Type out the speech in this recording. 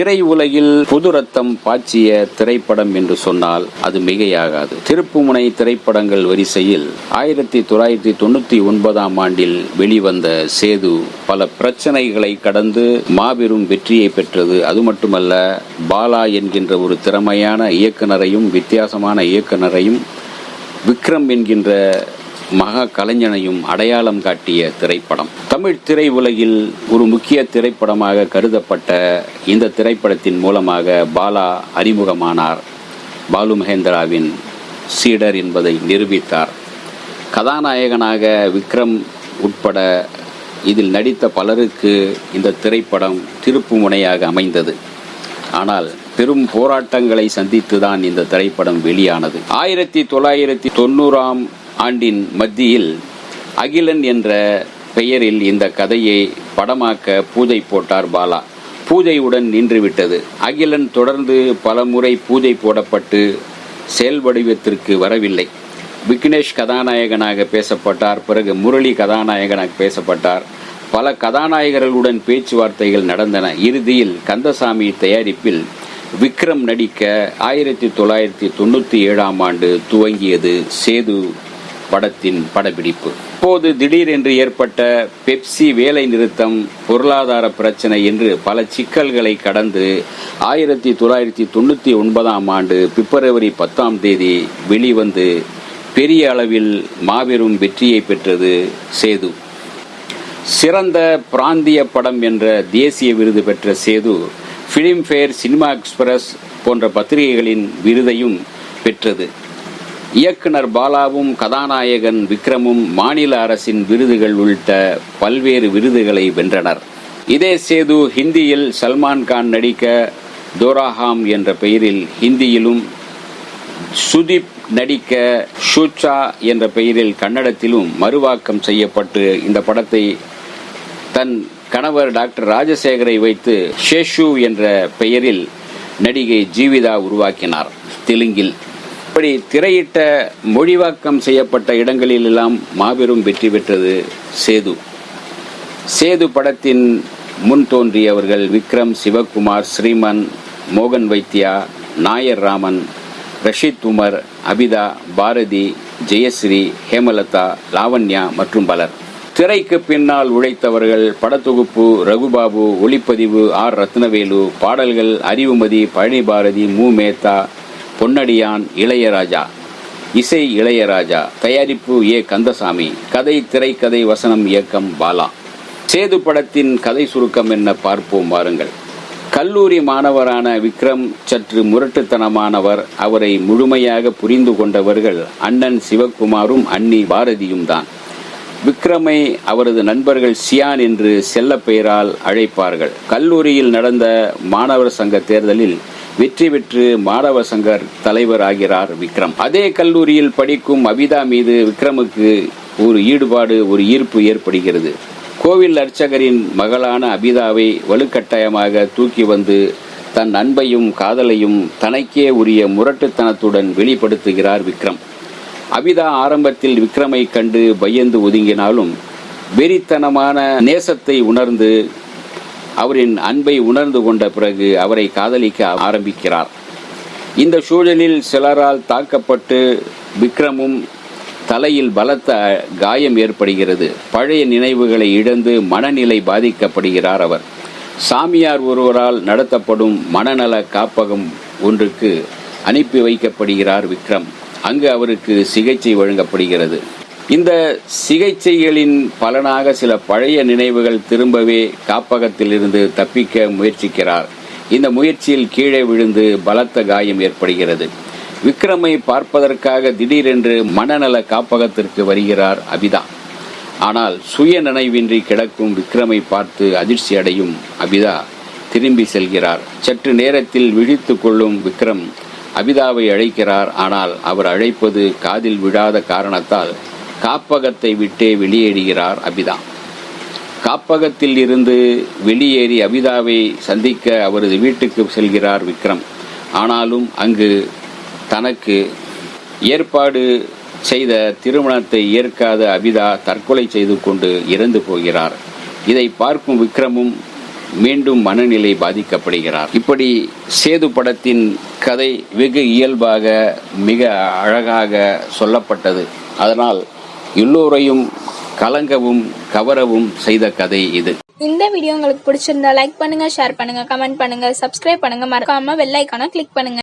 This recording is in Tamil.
திரை உலகில் புது ரத்தம் பாய்ச்சிய திரைப்படம் என்று சொன்னால் அது மிகையாகாது. திருப்புமுனை திரைப்படங்கள் வரிசையில் ஆயிரத்தி தொள்ளாயிரத்தி தொண்ணூத்தி ஒன்பதாம் ஆண்டில் வெளிவந்த சேது பல பிரச்சனைகளை கடந்து மாபெரும் வெற்றியை பெற்றது. அது மட்டுமல்ல பாலா என்கின்ற ஒரு திறமையான இயக்குனரையும் வித்தியாசமான இயக்குனரையும் விக்ரம் என்கின்ற மகா கலைஞனையும் அடையாளம் காட்டிய திரைப்படம். தமிழ் திரை உலகில் ஒரு முக்கிய திரைப்படமாக கருதப்பட்ட இந்த திரைப்படத்தின் மூலமாக பாலா அறிமுகமானார். பாலு மகேந்திராவின் சீடர் என்பதை நிரூபித்தார். கதாநாயகனாக விக்ரம் உட்பட இதில் நடித்த பலருக்கு இந்த திரைப்படம் திருப்பு முனையாக அமைந்தது. ஆனால் பெரும் போராட்டங்களை சந்தித்துதான் இந்த திரைப்படம் வெளியானது. ஆயிரத்தி தொள்ளாயிரத்தி தொண்ணூறாம் ஆண்டின் மத்தியில் அகிலன் என்ற பெயரில் இந்த கதையை படமாக்க பூஜை போட்டார் பாலா. பூஜையுடன் நின்றுவிட்டது. அகிலன் தொடர்ந்து பல முறை பூஜை போடப்பட்டு செயல் வடிவத்திற்கு வரவில்லை. விக்னேஷ் கதாநாயகனாக பேசப்பட்டார். பிறகு முரளி கதாநாயகனாக பேசப்பட்டார். பல கதாநாயகர்களுடன் பேச்சுவார்த்தைகள் நடந்தன. இறுதியில் கந்தசாமி தயாரிப்பில் விக்ரம் நடிக்க ஆயிரத்தி தொள்ளாயிரத்தி தொண்ணூற்றி ஏழாம் ஆண்டு துவங்கியது சேது படத்தின் படப்பிடிப்பு. இப்போது திடீரென்று ஏற்பட்ட பெப்சி வேலை நிறுத்தம் பொருளாதார பிரச்சனை என்று பல சிக்கல்களை கடந்து ஆயிரத்தி தொள்ளாயிரத்தி தொண்ணூற்றி ஒன்பதாம் ஆண்டு பிப்ரவரி பத்தாம் தேதி வெளிவந்து பெரிய அளவில் மாபெரும் வெற்றியை பெற்றது சேது. சிறந்த பிராந்திய படம் என்ற தேசிய விருது பெற்ற சேது ஃபிலிம்ஃபேர் சினிமா எக்ஸ்பிரஸ் போன்ற பத்திரிகைகளின் விருதையும் பெற்றது. இயக்குனர் பாலாவும் கதாநாயகன் விக்ரமும் மாநில அரசின் விருதுகள் உள்ளிட்ட பல்வேறு விருதுகளை வென்றனர். இதே சேது ஹிந்தியில் சல்மான் கான் நடிக்க தோராஹாம் என்ற பெயரில் ஹிந்தியிலும் சுதீப் நடிக்க ஷூச்சா என்ற பெயரில் கன்னடத்திலும் மறுவாக்கம் செய்யப்பட்டு இந்த படத்தை தன் கணவர் டாக்டர் ராஜசேகரை வைத்து ஷேஷு என்ற பெயரில் நடிகை ஜீவிதா உருவாக்கினார். தெலுங்கில் இப்படி திரையிட்ட மொழிவாக்கம் செய்யப்பட்ட இடங்களிலெல்லாம் மாபெரும் வெற்றி பெற்றது சேது. சேது படத்தின் முன் தோன்றியவர்கள் விக்ரம் சிவகுமார் ஸ்ரீமன் மோகன் வைத்தியா நாயர் ராமன் ரஷித் உமர் அபிதா பாரதி ஜெயஸ்ரீ ஹேமலதா லாவண்யா மற்றும் பலர். திரைக்கு பின்னால் உழைத்தவர்கள் படத்தொகுப்பு ரகுபாபு ஒளிப்பதிவு ஆர் ரத்னவேலு பாடல்கள் அறிவுமதி பழனி பாரதி மு. மேத்தா பொன்னடியான் இளையராஜா. இசை இளையராஜா. தயாரிப்பு ஏ. கந்தசாமி. கதை திரைக்கதை வசனம் இயக்கம் பாலா. சேது படத்தின் கதை சுருக்கம் என்ன பார்ப்போம் வாருங்கள். கல்லூரி மாணவரான விக்ரம் சற்று முரட்டுத்தனமானவர். அவரை முழுமையாக புரிந்து கொண்டவர்கள் அண்ணன் சிவகுமாரும் அண்ணி பாரதியும் தான். விக்ரமை அவரது நண்பர்கள் சியான் என்று செல்ல பெயரால் அழைப்பார்கள். கல்லூரியில் நடந்த மாணவர் சங்க தேர்தலில் வெற்றி பெற்று மாணவ தலைவர் ஆகிறார் விக்ரம். அதே கல்லூரியில் படிக்கும் அபிதா மீது விக்ரமுக்கு ஒரு ஈடுபாடு ஒரு ஈர்ப்பு ஏற்படுகிறது. கோவில் அர்ச்சகரின் மகளான அபிதாவை வலுக்கட்டாயமாக தூக்கி வந்து தன் அன்பையும் காதலையும் தனக்கே உரிய முரட்டுத்தனத்துடன் வெளிப்படுத்துகிறார் விக்ரம். அபிதா ஆரம்பத்தில் விக்ரமை கண்டு பயந்து ஒதுங்கினாலும் வெறித்தனமான நேசத்தை உணர்ந்து அவரின் அன்பை உணர்ந்து கொண்ட பிறகு அவரை காதலிக்க ஆரம்பிக்கிறார். இந்த சூழலில் சிலரால் தாக்கப்பட்டு விக்ரமும் தலையில் பலத்த காயம் ஏற்படுகிறது. பழைய நினைவுகளை இழந்து மனநிலை பாதிக்கப்படுகிறார் அவர். சாமியார் ஒருவரால் நடத்தப்படும் மனநல காப்பகம் ஒன்றுக்கு அனுப்பி வைக்கப்படுகிறார் விக்ரம். அங்கு அவருக்கு சிகிச்சை வழங்கப்படுகிறது. இந்த சிகிச்சைகளின் பலனாக சில பழைய நினைவுகள் திரும்பவே காப்பகத்திலிருந்து தப்பிக்க முயற்சிக்கிறார். இந்த முயற்சியில் கீழே விழுந்து பலத்த காயம் ஏற்படுகிறது. விக்ரமை பார்ப்பதற்காக திடீரென்று மனநல காப்பகத்திற்கு வருகிறார் அபிதா. ஆனால் சுய நினைவின்றி கிடக்கும் விக்ரமை பார்த்து அதிர்ச்சி அடையும் அபிதா திரும்பி செல்கிறார். சற்று நேரத்தில் விழித்து கொள்ளும் விக்ரம் அபிதாவை அழைக்கிறார். ஆனால் அவர் அழைப்பது காதில் விழாத காரணத்தால் காப்பகத்தை விட்டே வெளியேறுகிறார் அபிதா. காப்பகத்தில் இருந்து வெளியேறி அபிதாவை சந்திக்க அவரது வீட்டுக்கு செல்கிறார் விக்ரம். ஆனாலும் அங்கு தனக்கு ஏற்பாடு செய்த திருமணத்தை ஏற்காத அபிதா தற்கொலை செய்து கொண்டு இறந்து போகிறார். இதை பார்க்கும் விக்ரமும் மீண்டும் மனநிலை பாதிக்கப்படுகிறார். இப்படி சேது படத்தின் கதை வெகு இயல்பாக மிக அழகாக சொல்லப்பட்டது. அதனால் எல்லோரையும் கலங்கவும் கவரவும் செய்த கதை இது. இந்த வீடியோ உங்களுக்கு பிடிச்சிருந்தா லைக் பண்ணுங்க ஷேர் பண்ணுங்க கமெண்ட் பண்ணுங்க சப்ஸ்கிரைப் பண்ணுங்க. மறக்காம வெள்ளைக்கான கிளிக் பண்ணுங்க.